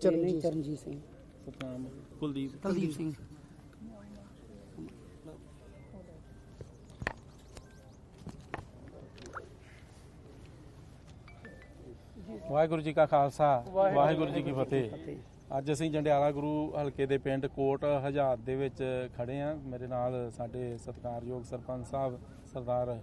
ਚਰਨਜੀਤ ਚਰਨਜੀਤ ਸਿੰਘ। ਸਤਨਾਮ ਕੁਲਦੀਪ। ਕੁਲਦੀਪ ਸਿੰਘ। ਵਾਹਿਗੁਰੂ ਜੀ ਕਾ ਖਾਲਸਾ ਵਾਹਿਗੁਰੂ ਜੀ ਕੀ ਫਤਿਹ। ਅੱਜ ਅਸੀਂ ਜੰਡਿਆਲਾ ਗੁਰੂ ਹਲਕੇ ਦੇ ਪਿੰਡ ਕੋਟ ਹਜ਼ਾਰ ਦੇ ਵਿੱਚ ਖੜੇ ਆ। ਮੇਰੇ ਨਾਲ ਸਾਡੇ ਸਤਿਕਾਰਯੋਗ ਸਰਪੰਚ ਸਾਹਿਬ ਸਰਦਾਰ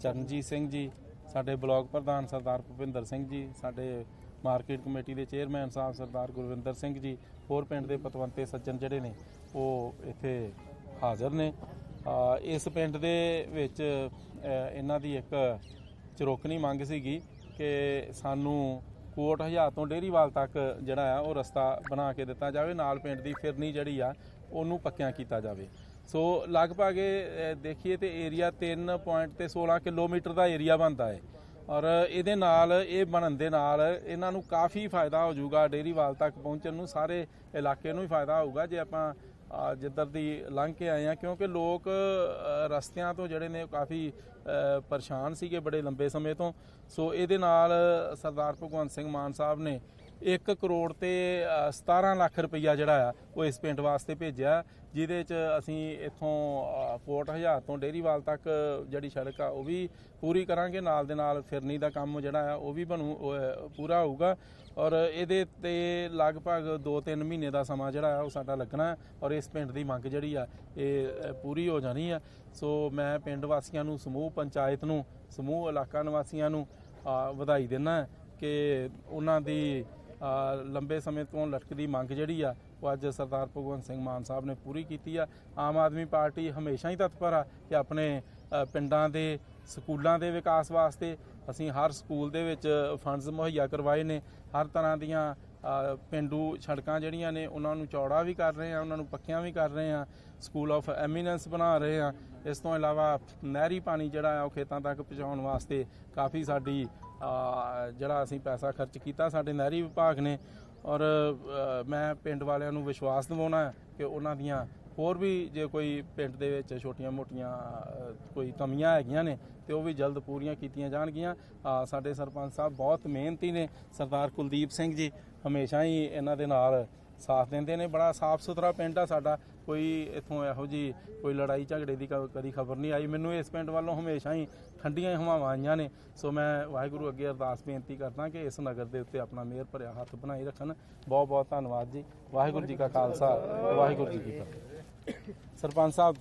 ਚਰਨਜੀਤ ਸਿੰਘ ਜੀ ਸਾਡੇ ਬਲਾਕ ਪ੍ਰਧਾਨ ਸਰਦਾਰ ਭੁਪਿੰਦਰ ਸਿੰਘ ਜੀ, ਸਾਡੇ ਮਾਰਕੀਟ ਕਮੇਟੀ ਦੇ ਚੇਅਰਮੈਨ ਸਾਹਿਬ ਸਰਦਾਰ ਗੁਰਵਿੰਦਰ ਸਿੰਘ ਜੀ, ਹੋਰ ਪਿੰਡ ਦੇ ਪਤਵੰਤੇ ਸੱਜਣ ਜਿਹੜੇ ਨੇ, ਉਹ ਇੱਥੇ ਹਾਜ਼ਰ ਨੇ। ਇਸ ਪਿੰਡ ਦੇ ਵਿੱਚ ਇਹਨਾਂ ਦੀ ਇੱਕ ਚਰੋਕਨੀ ਮੰਗ ਸੀਗੀ ਕਿ ਸਾਨੂੰ ਕੋਟ ਹਜ਼ਾਰ ਤੋਂ ਡੇਰੀਵਾਲ ਤੱਕ ਜਿਹੜਾ ਆ, ਉਹ ਰਸਤਾ ਬਣਾ ਕੇ ਦਿੱਤਾ ਜਾਵੇ, ਨਾਲ ਪਿੰਡ ਦੀ ਫਿਰਨੀ ਜਿਹੜੀ ਆ, ਉਹਨੂੰ ਪੱਕਿਆਂ ਕੀਤਾ ਜਾਵੇ। ਸੋ ਲਗਭਗ ਇਹ, ਦੇਖੀਏ ਤੇ ਏਰੀਆ 3 ਪੁਆਇੰਟ ਤੇ 16 ਕਿਲੋਮੀਟਰ ਦਾ ਏਰੀਆ ਬਣਦਾ ਹੈ। ਔਰ ਇਹਦੇ ਨਾਲ ਇਹ ਬਣਨ ਦੇ ਨਾਲ ਇਹਨਾਂ ਨੂੰ ਕਾਫੀ ਫਾਇਦਾ ਹੋ ਜਾਊਗਾ। ਡੇਰੀਵਾਲ ਤੱਕ ਪਹੁੰਚਣ ਨੂੰ ਸਾਰੇ ਇਲਾਕੇ ਨੂੰ ਹੀ ਫਾਇਦਾ ਹੋਊਗਾ ਜੇ ਆਪਾਂ ਜਿੱਧਰ ਦੀ ਲੰਘ ਕੇ ਆਏ ਆ ਕਿਉਂਕਿ ਲੋਕ ਰਸਤਿਆਂ ਤੋਂ ਜਿਹੜੇ ਨੇ ਕਾਫੀ ਪਰੇਸ਼ਾਨ ਸੀਗੇ ਬੜੇ ਲੰਬੇ ਸਮੇਂ ਤੋਂ। ਸੋ ਇਹਦੇ ਨਾਲ ਸਰਦਾਰ ਭਗਵੰਤ ਸਿੰਘ ਮਾਨ ਸਾਹਿਬ ਨੇ 1 ਕਰੋੜ ਤੇ ਅ, 17 ਲੱਖ ਰੁਪਈਆ ਜਿਹੜਾ ਆ ਉਹ ਇਸ ਪਿੰਡ ਵਾਸਤੇ ਭੇਜਿਆ। ਜਿਹਦੇ ਚ ਅਸੀਂ ਇੱਥੋਂ ਅ, ਕੋਟ ਹਜ਼ਾਰ ਤੋਂ ਡੇਰੀਵਾਲ ਤੱਕ ਜਿਹੜੀ ਸੜਕ ਆ ਉਹ ਵੀ ਪੂਰੀ ਕਰਾਂਗੇ। ਨਾਲ ਦੇ ਨਾਲ ਫਿਰਨੀ ਦਾ ਕੰਮ ਜਿਹੜਾ ਆ ਉਹ ਵੀ ਬਣੂ ਪੂਰਾ ਹੋਊਗਾ। ਔਰ ਇਹਦੇ ਤੇ ਲਗਭਗ 2-3 ਮਹੀਨੇ ਦਾ ਸਮਾਂ ਜਿਹੜਾ ਆ ਉਹ ਸਾਡਾ ਲੱਗਣਾ ਔਰ ਇਸ ਪਿੰਡ ਦੀ ਮੰਗ ਜਿਹੜੀ ਆ ਇਹ ਪੂਰੀ ਹੋ ਜਾਣੀ ਆ। ਸੋ ਮੈਂ ਪਿੰਡ ਵਾਸੀਆਂ ਨੂੰ ਸਮੂਹ ਪੰਚਾਇਤ ਨੂੰ ਸਮੂਹ ਇਲਾਕਾ ਨਿਵਾਸੀਆਂ ਨੂੰ ਵਧਾਈ ਦਿੰਦਾ ਕਿ ਉਹਨਾਂ ਦੀ ਲੰਬੇ ਸਮੇਂ ਤੋਂ ਲਟਕਦੀ ਮੰਗ ਜਿਹੜੀ ਆ, ਉਹ ਅੱਜ ਸਰਦਾਰ ਭਗਵੰਤ ਸਿੰਘ ਮਾਨ ਸਾਹਿਬ ਨੇ ਪੂਰੀ ਕੀਤੀ ਆ। ਆਮ ਆਦਮੀ ਪਾਰਟੀ ਹਮੇਸ਼ਾ ਹੀ ਤਤਪਰ ਆ ਕਿ ਆਪਣੇ ਪਿੰਡਾਂ ਦੇ, ਸਕੂਲਾਂ ਦੇ ਵਿਕਾਸ ਵਾਸਤੇ ਅਸੀਂ ਹਰ ਸਕੂਲ ਦੇ ਵਿੱਚ ਫੰਡਸ ਮੁਹੱਈਆ ਕਰਵਾਏ ਨੇ। ਹਰ ਤਰ੍ਹਾਂ ਦੀਆਂ ਪਿੰਡੂ ਸੜਕਾਂ ਜਿਹੜੀਆਂ ਨੇ, ਉਹਨਾਂ ਨੂੰ ਚੌੜਾ ਵੀ ਕਰ ਰਹੇ ਆ, ਉਹਨਾਂ ਨੂੰ ਪੱਕੀਆਂ ਵੀ ਕਰ ਰਹੇ ਆ, ਸਕੂਲ ਆਫ ਐਮੀਨੈਂਸ ਬਣਾ ਰਹੇ ਆ। ਇਸ ਤੋਂ ਇਲਾਵਾ ਨਹਿਰੀ ਪਾਣੀ ਜਿਹੜਾ ਆ, ਉਹ ਖੇਤਾਂ ਤੱਕ ਪਹੁੰਚਾਉਣ ਵਾਸਤੇ ਕਾਫੀ ਸਾਡੀ ਜਿਹੜਾ ਅਸੀਂ ਪੈਸਾ ਖਰਚ ਕੀਤਾ, ਸਾਡੇ ਨਹਿਰੀ ਵਿਭਾਗ ਨੇ ਔਰ ਮੈਂ ਪਿੰਡ ਵਾਲਿਆਂ ਨੂੰ ਵਿਸ਼ਵਾਸ ਦਿਵਾਉਣਾ ਹੈ ਕਿ ਉਹਨਾਂ ਦੀਆਂ ਹੋਰ ਵੀ ਜੇ ਕੋਈ ਪਿੰਡ ਦੇ ਵਿੱਚ ਛੋਟੀਆਂ-ਮੋਟੀਆਂ ਕੋਈ ਕਮੀਆਂ ਹੈਗੀਆਂ ਨੇ ਤੇ ਉਹ ਵੀ ਜਲਦ ਪੂਰੀਆਂ ਕੀਤੀਆਂ ਜਾਣਗੀਆਂ। ਸਾਡੇ ਸਰਪੰਚ ਸਾਹਿਬ ਬਹੁਤ ਮਿਹਨਤੀ ਨੇ। ਸਰਦਾਰ ਕੁਲਦੀਪ ਸਿੰਘ ਜੀ ਹਮੇਸ਼ਾ ਹੀ ਇਹਨਾਂ ਦੇ ਨਾਲ ਸਾਥ ਦਿੰਦੇ ਨੇ, ਬੜਾ ਸਾਫ਼ ਸੁਥਰਾ ਪਿੰਡ ਆ ਸਾਡਾ। ਕੋਈ ਇਥੋਂ ਇਹੋ ਜੀ ਕੋਈ ਲੜਾਈ ਝਗੜੇ ਦੀ ਕ- ਕਦੀ ਖਬਰ ਨਹੀਂ ਆਈ। ਮੈਨੂੰ ਇਸ ਪਿੰਡ ਵੱਲੋਂ ਹਮੇਸ਼ਾ ਹੀ ਠੰਡੀਆਂ ਹਵਾਵਾਂ ਆਈਆਂ ਨੇ। ਸੋ ਮੈਂ ਵਾਹਿਗੁਰੂ ਅੱਗੇ ਅਰਦਾਸ ਬੇਨਤੀ ਕਰਦਾ ਕਿ ਇਸ ਨਗਰ ਦੇ ਉੱਤੇ ਆਪਣਾ ਮਿਹਰ ਭਰਿਆ ਹੱਥ ਬਣਾਈ ਰੱਖਣ। ਬਹੁਤ ਬਹੁਤ ਧੰਨਵਾਦ ਜੀ। ਵਾਹਿਗੁਰੂ ਜੀ ਕਾ ਖਾਲਸਾ। ਵਾਹਿਗੁਰੂ ਜੀ ਕੀ ਫਤਿਹ। ਸਰਪੰਚ ਸਾਹਿਬ